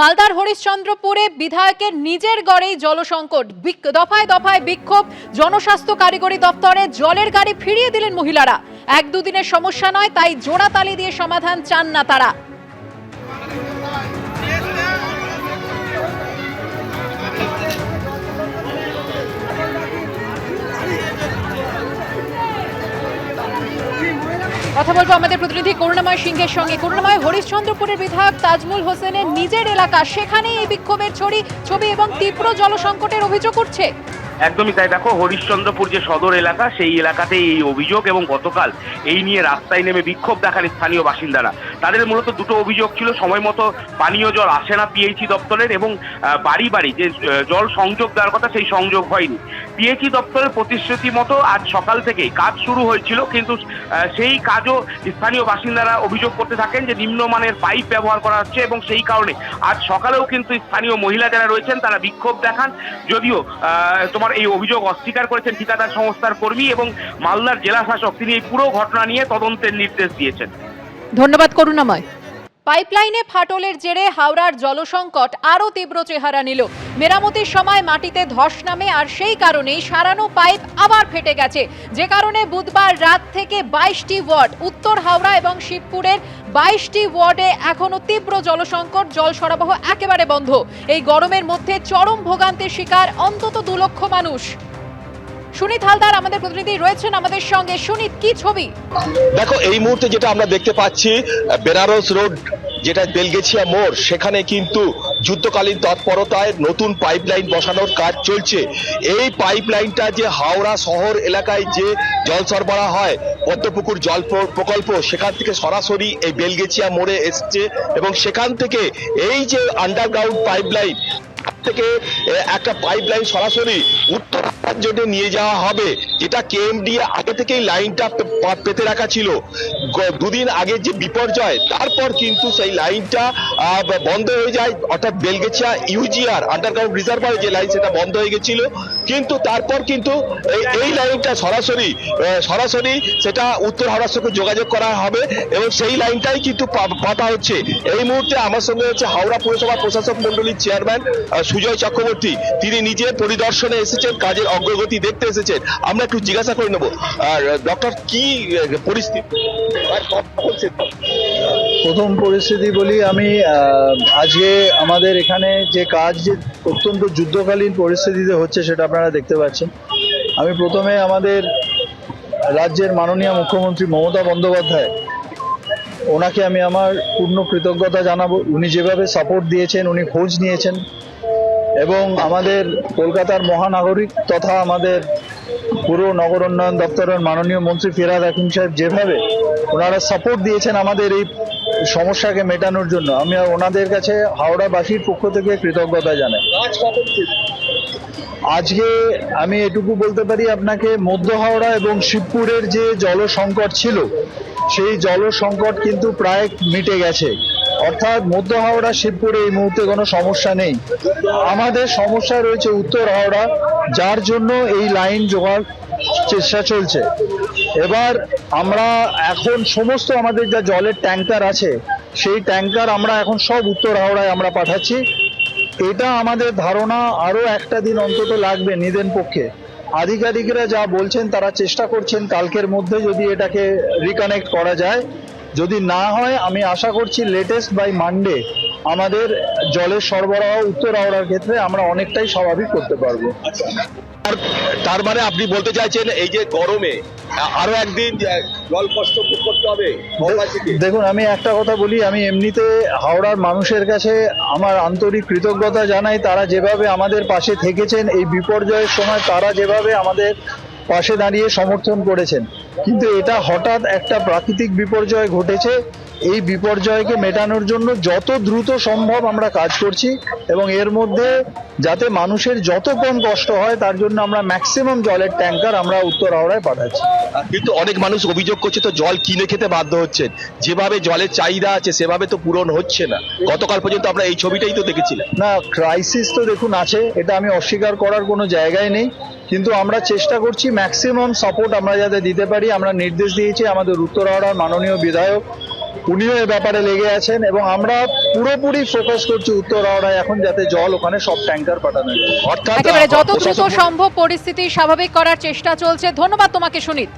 মালদার হরিশ্চন্দ্রপুরে বিধায়কের নিজের গড়েই জলসংকট। দফায় দফায় বিক্ষোভ, জনস্বাস্থ্য কারিগরি দপ্তরে জলের গাড়ি ফিরিয়ে দিলেন মহিলারা। এক দুদিনের সমস্যা নয়, তাই জোড়াতালি দিয়ে সমাধান চান না তারা। কথা বলব আমাদের প্রতিনিধি করুণাময় সিংহের সঙ্গে। করুণাময় হরিশ্চন্দ্রপুরের বিধায়ক তাজমুল হোসেনের নিজের এলাকা সেখানে এই বিক্ষোভের ছড়ি, ছবি এবং তীব্র জলসংকটের অভিযোগ উঠছে। একদমই তাই। দেখো, হরিশ্চন্দ্রপুর যে সদর এলাকা, সেই এলাকাতে এই অভিযোগ এবং গতকাল এই নিয়ে রাস্তায় নেমে বিক্ষোভ দেখান স্থানীয় বাসিন্দারা। তাদের মূলত দুটো অভিযোগ ছিল, সময় মতো পানীয় জল আসে না পিএইচি দপ্তরের এবং বাড়ি বাড়ি যে জল সংযোগ দেওয়ার কথা, সেই সংযোগ হয়নি। পিএইচি দপ্তরের প্রতিশ্রুতি মতো আজ সকাল থেকেই কাজ শুরু হয়েছিল, কিন্তু সেই কাজও স্থানীয় বাসিন্দারা অভিযোগ করতে থাকেন যে নিম্নমানের পাইপ ব্যবহার করা হচ্ছে এবং সেই কারণে আজ সকালেও কিন্তু স্থানীয় মহিলা যারা রয়েছেন তারা বিক্ষোভ দেখান। যদিও তোমার এই অভিযোগ অস্বীকার করেছেন ঠিকাদার সংস্থার কর্মী এবং মালদার জেলা শাসক, তিনি এই পুরো ঘটনা নিয়ে তদন্তের নির্দেশ দিয়েছেন। ধন্যবাদ, করুণাময়। পাইপলাইনে ফাটলের জেরে হাওড়ার জলসংকট আরও তীব্র চেহারা নিল। মেরামতির সময় মাটিতে ধস নামে আর সেই কারণেই সারানো পাইপ আবার ফেটে গেছে। যে কারণে বুধবার রাত থেকে বাইশটি ওয়ার্ড, উত্তর হাওড়া এবং শিবপুরের বাইশটি ওয়ার্ডে এখনও তীব্র জলসংকট, জল সরবরাহ একেবারে বন্ধ। এই গরমের মধ্যে চরম ভোগান্তির শিকার অন্তত দু লক্ষ মানুষ। সুনীত হালদার আমাদের প্রতিনিধি রয়েছেন আমাদের সঙ্গে। সুনীত, কি ছবি? দেখো, এই মুহূর্তে যেটা আমরা দেখতে পাচ্ছি বেনারস রোড, যেটা বেলগেছিয়া মোড়, সেখানে কিন্তু যুদ্ধকালীন তৎপরতায় নতুন পাইপলাইন বসানোর কাজ চলছে। এই পাইপলাইনটা যে হাওড়া শহর এলাকায় যে জল সরবরাহ হয়, পদ্মপুকুর জল প্রকল্প, সেখান থেকে সরাসরি এই বেলগেছিয়া মোড়ে এসছে এবং সেখান থেকে এই যে আন্ডারগ্রাউন্ড পাইপলাইন থেকে একটা পাইপ লাইন সরাসরি উত্তর জন্য নিয়ে যাওয়া হবে। যেটা কেএমডি আগে থেকেই লাইনটা পেতে রাখা ছিল। দুদিন আগে যে বিপর্যয়, তারপর কিন্তু সেই লাইনটা বন্ধ হয়ে যায়। অর্থাৎ বেলগেছিয়া, ইউজিআর আন্ডারগ্রাউন্ড রিজার্ভার যে লাইন সেটা বন্ধ হয়ে গেছিল। কিন্তু তারপর কিন্তু এই- লাইনটা সরাসরি সরাসরি সেটা উত্তর হাওড়ার যোগাযোগ করা হবে এবং সেই লাইনটাই কিন্তু পাতা হচ্ছে। এই মুহূর্তে আমার সঙ্গে হচ্ছে হাওড়া পুরসভা প্রশাসক মন্ডলীর চেয়ারম্যান সুজয় চক্রবর্তী। তিনি নিজে পরিদর্শনে এসেছেন, কাজের অগ্রগতি দেখতে এসেছেন। আমরা একটু জিজ্ঞাসা করে নেব, আর, ডক্টর, কি পরিস্থিতি? প্রথম পরিস্থিতি বলি আমি আজকে আমাদের এখানে যে কাজ যে অত্যন্ত যুদ্ধকালীন পরিস্থিতিতে হচ্ছে সেটা আপনারা দেখতে পাচ্ছেন। আমি প্রথমে আমাদের রাজ্যের মাননীয় মুখ্যমন্ত্রী মমতা বন্দ্যোপাধ্যায়, ওনাকে আমি আমার পূর্ণ কৃতজ্ঞতা জানাব। উনি যেভাবে সাপোর্ট দিয়েছেন, উনি খোঁজ নিয়েছেন এবং আমাদের কলকাতার মহানাগরিক তথা আমাদের পুরো নগর উন্নয়ন দপ্তরের মাননীয় মন্ত্রী ফিরাদ হাকিম সাহেব যেভাবে ওনারা সাপোর্ট দিয়েছেন আমাদের এই সমস্যাকে মেটানোর জন্য আমি ওনাদের কাছে হাওড়াবাসীর পক্ষ থেকে কৃতজ্ঞতা জানাই। আজকে আমি এটুকু বলতে পারি আপনাকে, মধ্য হাওড়া এবং শিবপুরের যে জল সংকট ছিল, সেই জল সংকট কিন্তু প্রায় মিটে গেছে। অর্থাৎ মধ্য হাওড়া, শিবপুরে এই মুহূর্তে কোনো সমস্যা নেই। আমাদের সমস্যা রয়েছে উত্তর হাওড়া, যার জন্য এই লাইন জোগাড় চেষ্টা চলছে। এবার আমরা এখন সমস্ত আমাদের যা জলের ট্যাঙ্কার আছে, সেই ট্যাঙ্কার আমরা এখন সব উত্তর হাওড়ায় আমরা পাঠাচ্ছি। এটা আমাদের ধারণা আরও একটা দিন অন্তত লাগবে নিদেন পক্ষে। আধিকারিকরা যা বলছেন তারা চেষ্টা করছেন কালকের মধ্যে যদি এটাকে রিকানেক্ট করা যায়। যদি না হয়, আমি আশা করছি লেটেস্ট বাই মানডে আমাদের জলের সরবরাহ উত্তর হাওড়ার ক্ষেত্রে আমরা অনেকটাই স্বাভাবিক করতে পারব। তার- মানে আপনি বলতে চাইছেন এই যে গরমে আরও একদিন জল কষ্ট করতে হবে দেখুন আমি একটা কথা বলি আমি এমনিতে হাওড়ার মানুষের কাছে আমার আন্তরিক কৃতজ্ঞতা জানাই তারা যেভাবে আমাদের পাশে থেকেছেন এই বিপর্যয়ের সময় তারা যেভাবে আমাদের পাশে দাঁড়িয়ে সমর্থন করেছেন। কিন্তু এটা হঠাৎ একটা প্রাকৃতিক বিপর্যয় ঘটেছে এই বিপর্যয়কে মেটানোর জন্য যত দ্রুত সম্ভব আমরা কাজ করছি এবং এর মধ্যে যাতে মানুষের যত কম কষ্ট হয় তার জন্য আমরা ম্যাক্সিমাম জলের ট্যাঙ্কার আমরা উত্তর হাওড়ায় পাঠাচ্ছি। কিন্তু অনেক মানুষ অভিযোগ করছে তো জল কিনে খেতে বাধ্য হচ্ছেন। যেভাবে জলের চাহিদা আছে সেভাবে তো পূরণ হচ্ছে না। গতকাল পর্যন্ত আমরা এই ছবিটাই তো দেখেছিলাম। না ক্রাইসিস তো দেখুন আছে এটা আমি অস্বীকার করার কোনো জায়গায় নেই। কিন্তু আমরা চেষ্টা করছি ম্যাক্সিমাম সাপোর্ট আমরা যাতে দিতে পারি। আমরা নির্দেশ দিয়েছি আমাদের উত্তর হাওড়ার মাননীয় বিধায়ক উনিও এ ব্যাপারে লেগে আছেন এবং আমরা পুরোপুরি ফোকাস করছি উত্তর হাওড়ায় এখন যাতে জল ওখানে সব ট্যাঙ্কার পাঠানো যায়। অর্থাৎ যত দ্রুত সম্ভব পরিস্থিতি স্বাভাবিক করার চেষ্টা চলছে ধন্যবাদ তোমাকে সুনীত